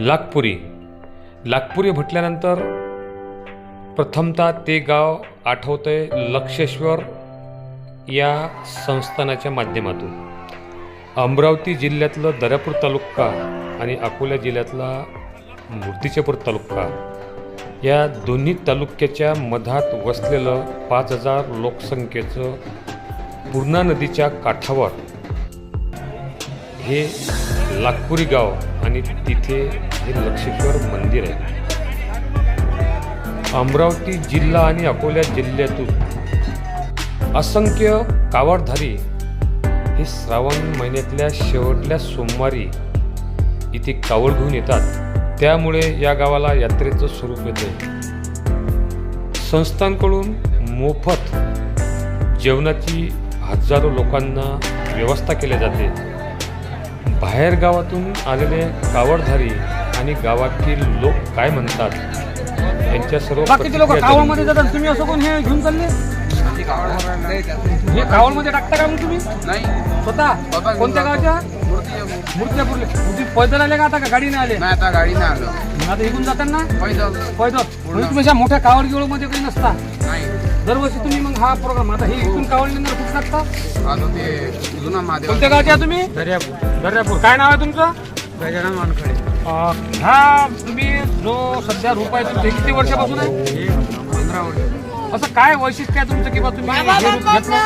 लागपुरी लागपुरी म्हटल्यानंतर प्रथमतः ते गाव आठवतं आहे लक्षेश्वर या संस्थानाच्या माध्यमातून. अमरावती जिल्ह्यातलं दर्यापूर तालुका आणि अकोला जिल्ह्यातला मूर्तिजापूर तालुका या दोन्ही तालुक्याच्या मधात वसलेलं पाच हजार लोकसंख्येचं पूर्णा नदीच्या काठावर हे लाखपुरी गाव आणि तिथे हे लक्षेश्वर मंदिर आहे. अमरावती जिल्हा आणि अकोला जिल्ह्यातून असंख्य कावडधारी हे श्रावण महिन्यातल्या शेवटल्या सोमवारी इथे कावड घेऊन येतात. त्यामुळे या गावाला यात्रेचं स्वरूप येते संस्थांकडून मोफत जेवणाची हजारो लोकांना व्यवस्था केल्या जाते. बाहेर गावातून आलेले कावडधारी आणि गावातील लोक काय म्हणतात? यांच्या सर्व बाकीचे लोक प्रतिक्रिया कावळमध्ये जातात. तुम्ही असं कोण हे घेऊन चालले? हे कावळमध्ये टाकता का मग तुम्ही? नाही. स्वतः? कोणत्या. गावच्या? मूर्ती मूर्त्यापूरले. तुम्ही पैदल आले का आता का गाडीने आले? नाही आता गाडीने आलो. आता इकडून जाताना? पैदल. पैदल. म्हणजे तुम्ही अशा मोठ्या कावड गिवडमध्ये काही नसता? नाही. दरवर्षी तुम्ही मग हा प्रोग्राम आता हे इथून कावड नेणार कुठं टाकता? आता ते जुना महादेव. कोणत्या गावच्या तुम्ही? दर्यापूर. दर्यापूर काय नाव आहे तुमचं? गजानन वानखडे. अं, हा तुम्ही जो सध्या रूप आहे तुमचं किती वर्षापासून आहे? हे पंधरा वर्ष. असं काय वैशिष्ट्य आहे तुमचं किंवा तुम्ही हे रूप घेतलं?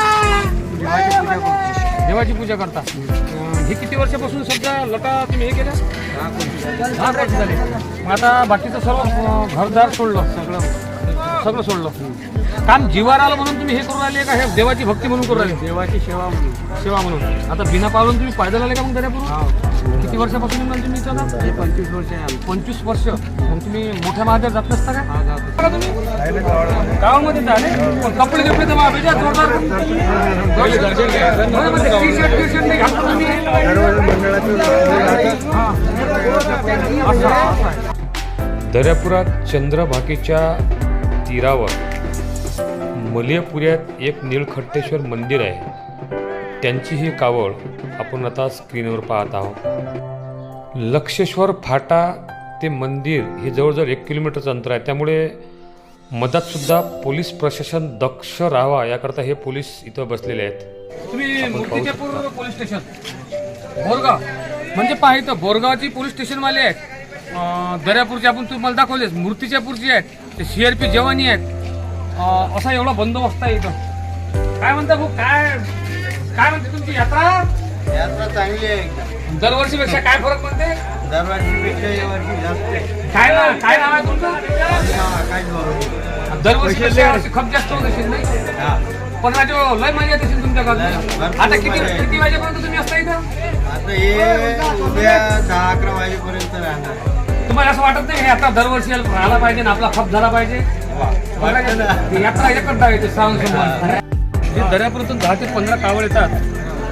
देवाची पूजा करतो. देवाची पूजा करता. अं, हे किती वर्षापासून सध्या लटा तुम्ही हे केलं? हा, कोणती? दहा वर्ष झाले. मग आता बाकीचं सर्व अं, घरदार सोडलं. सगळं. सगळं सोडलं. काम जीवार आलं म्हणून तुम्ही हे करू राहिले का? हे देवाची भक्ती म्हणून करू राहिले? देवाची सेवा म्हणून. सेवा म्हणून. आता बिना पावलं तुम्ही पायदल आले का मग दर्यापूर किती वर्षापासून राहिले तुम्ही इथं? हे पंचवीस वर्ष आहे. पंचवीस वर्ष. मग तुम्ही मोठ्या महादेव जात नसता का? हा, जातो. का तुम्ही. गावामध्ये झाले पण कपडे कपडे तर जोरदार. नाही तुम्ही. दर्यापुरात चंद्रभागेच्या तीरावर मलियापुऱ्यात एक निळखट्टेश्वर मंदिर आहे. त्यांची ही कावड आपण आता स्क्रीनवर पाहत आहोत. लक्षेश्वर फाटा ते मंदिर हे जवळजवळ एक किलोमीटरचं अंतर आहे. त्यामुळे मधात सुद्धा पोलीस प्रशासन दक्ष राहावा याकरता हे पोलीस इथं बसलेले आहेत. तुम्ही पोलीस स्टेशन. बोरगाव. म्हणजे पहा इथं बोरगावची पोलीस स्टेशनवाले आहेत. दर्यापूरचे आपण तुम्हाला दाखवलेच मूर्तिजापूरची आहेत. ते सीआरपी जवानी आहेत. असा एवढा बंदोबस्त आहे इथं. काय म्हणता भाऊ काय काय म्हणते तुमची यात्रा? यात्रा चांगली आहे एकदम. दरवर्षीपेक्षा काय फरक म्हणते दरवर्षीपेक्षा या वर्षी जास्त आहे. काय नाव काय नाव आहे तुमचं? माझं नाव आकाश भाऊ. दरवर्षी यावर्षी खूप जास्त होत असेल नाही? हा. पण राजो लय मजा येत असेल भरपूर आता किती मजा येते. किती वाजेपर्यंत तुम्ही असता इथं? आता हे उद्या दहा अकरा वाजेपर्यंत राहणार तुम्हाला असं वाटत नाही हे यात्रा दरवर्षी आला पाहिजे आणि आपला खप झाला पाहिजे? ना. ती यात्रा येते श्रावण सोमवार. जे दर्यापर्यंत दहा ते पंधरा कावड येतात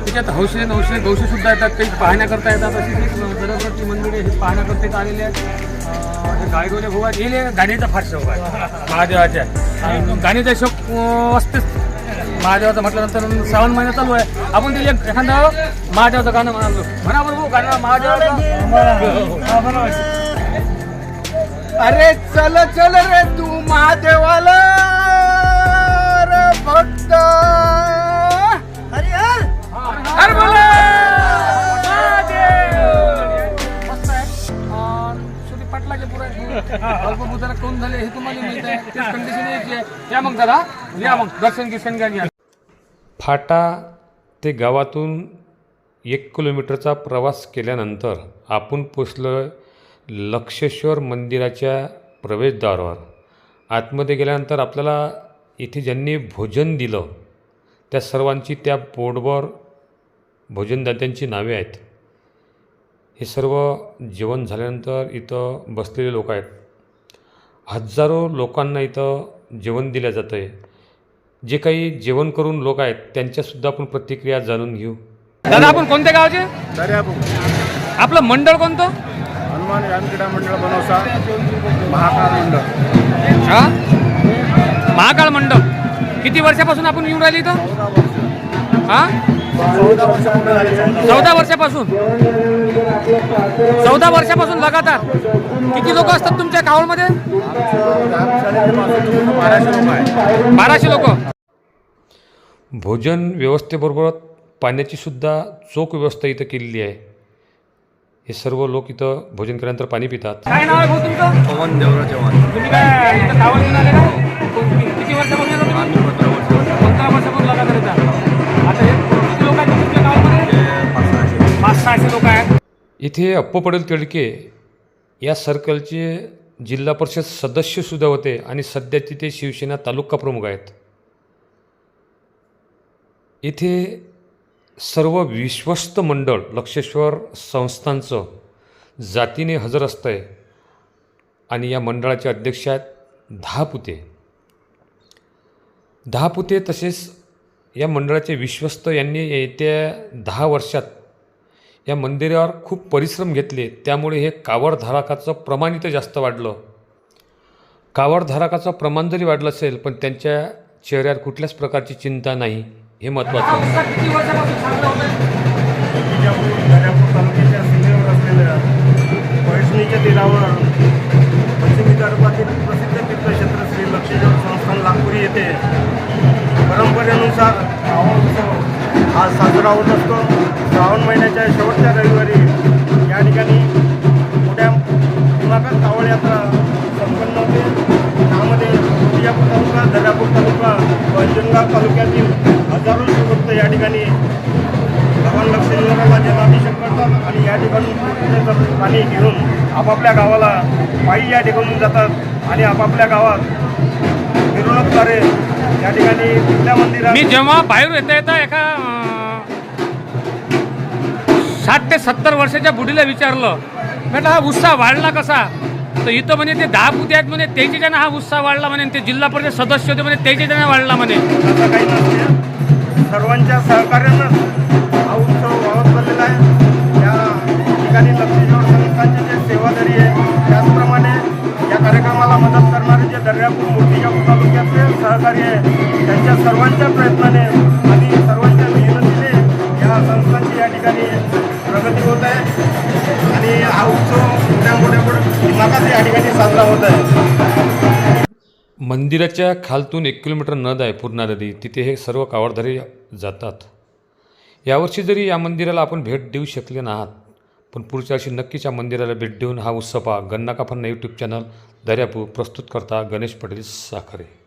त्याच्यात हौशे नवशे गौशे सुद्धा येतात काही पाहण्याकरता येतात अशी काही दर्यावरची मंदिरे हे पाहण्याकरता आलेले आहेत. अं, हे गायगोले भाऊ आहेत गेले गाण्याचा फार शौक आहे. महादेवाच्या. आणि गाण्याचा शौक असतेच. महादेवाचं म्हटल्यानंतर श्रावण महिना चालू आहे. आपण ते एक एखादं महादेवाचं गाणं म्हणालो. म्हणा बरं भाऊ गाणं महादेवाचं. बरोबर. अरे चल चल रे तू महादेवाला. रे भक्त. हर बोला. अल्पभूताला कोण झाले हे तुम्हाला माहीत आहे. तेच कंडिशन यायची आहे. या मग दादा. या मग. दर्शन गिर्शन घ्या फाटा ते गावातून एक किलोमीटरचा प्रवास केल्यानंतर आपण पोचलं लक्षेश्वर मंदिराच्या प्रवेशद्वारावर. आतमध्ये गेल्यानंतर आपल्याला इथे ज्यांनी भोजन दिलं त्या सर्वांची त्या बोर्डवर भोजनदात्यांची नावे आहेत. हे सर्व जेवण झाल्यानंतर इथं बसलेले लोक आहेत. हजारो लोकांना इथं जेवण दिलं जातं आहे जे काही जेवण करून लोक आहेत त्यांच्यासुद्धा आपण प्रतिक्रिया जाणून घेऊ. दादा आपण कोणत्या गावाचे? आपलं मंडळ कोणतं? हनुमान रामक्रीडा मंडळ बनवसा महाकाळ मंडळ. हा? महाकाळ मंडळ. किती वर्षापासून आपण येऊन राहिले इथं? हा? चौदा वर्षापासून चौदा वर्षापासून? लगातार? किती लोक असतात तुमच्या कावळमध्ये बाराशे लोक आहे. बाराशे लोक भोजन व्यवस्थेबरोबर पाण्याची सुद्धा चोख व्यवस्था इथं केलेली आहे. हे सर्व लोक इथं भोजन केल्यानंतर पाणी पितात. काय नाव आहे भाऊ तुमचं? पवन देवराव चव्हाण. तुम्ही काय इथं घेऊन आले का? किती- किती वर्षापासून येता तुम्ही? आम्ही पंधरा वर्ष. पंधरा वर्षापासून आता हे किती लोक आहेत तुमच्या गावामध्ये? पाच सहाशे पाच सहाशे लोक आहेत. इथे अप्पू पटेल तिडके या सर्कलचे जिल्हा परिषद सदस्यसुद्धा होते आणि सध्या तिथे शिवसेना तालुका प्रमुख आहेत. इथे सर्व विश्वस्त मंडळ लक्षेश्वर संस्थांचं जातीने हजर असतं आहे आणि या मंडळाचे अध्यक्ष आहेत दहा पुते दहा पुते तसेच या मंडळाचे विश्वस्त यांनी येत्या दहा वर्षात या मंदिरावर खूप परिश्रम घेतले. त्यामुळे हे कावडधारकाचं प्रमाण इथं जास्त वाढलं. कावडधारकाचं प्रमाण जरी वाढलं असेल पण त्यांच्या चेहऱ्यावर कुठल्याच प्रकारची चिंता नाही. हे महत्त्वाचं होतोय विजापूर तालुक्याच्या सीमेवर असलेल्या वैष्णीच्या तीरावर पश्चिम विदर्भातील प्रसिद्ध तीर्थक्षेत्र श्री संस्थान नागपुरी येथे परंपरेनुसार श्रावण उत्सव हा साजरा होत असतो. श्रावण महिन्याच्या शेवटच्या रविवारी या ठिकाणी मोठ्या तालुका दर्यापूर तालुका वैजनगाव तालुक्यातील हजारो शिवभक्त या ठिकाणी भगवान लक्ष्मीनारायणाला जलाभिषेक करतात आणि या ठिकाणी पाणी घेऊन आपापल्या गावाला पायी या ठिकाणून जातात आणि आपापल्या गावात मिरवणूकद्वारे या ठिकाणी कुठल्या मंदिरात मी जेव्हा बाहेर येता येता एका साठ ते सत्तर वर्षाच्या बुढीला विचारलं म्हटलं हा उत्साह वाढला कसा? तर इथं म्हणे ते दहा पुते आहेत म्हणे त्याच्या ज्यानं हा उत्साह वाढला म्हणे ते जिल्हा परिषद सदस्य होते म्हणे त्याच्या ज्यानं वाढला म्हणे. असं काही नसते. सर्वांच्या सहकार्यानं हा उत्सव वाहत चाललेला आहे. या ठिकाणी लक्ष्मीजवळ संस्थांचे जे सेवादारी आहे त्याचप्रमाणे या कार्यक्रमाला मदत करणारे जे दर्यापूर मूर्तिजापूर तालुक्यातले सहकारी आहे त्यांच्या सर्वांच्या प्रयत्नाने आणि सर्वांच्या मेहनतीने या संस्थांची या ठिकाणी या ठिकाणी साजरा होत आहे. मंदिराच्या खालतून एक किलोमीटर नद आहे पूर्णा नदी. तिथे हे सर्व कावडधारी जातात. यावर्षी जरी या मंदिराला आपण भेट देऊ शकले ना आहात पण पुढच्या वर्षी नक्कीच या मंदिराला भेट देऊन हा उत्सव पहा. गन्ना काफन यूट्यूब चॅनल दर्यापूर प्रस्तुत करता गणेश पटेल साखरे.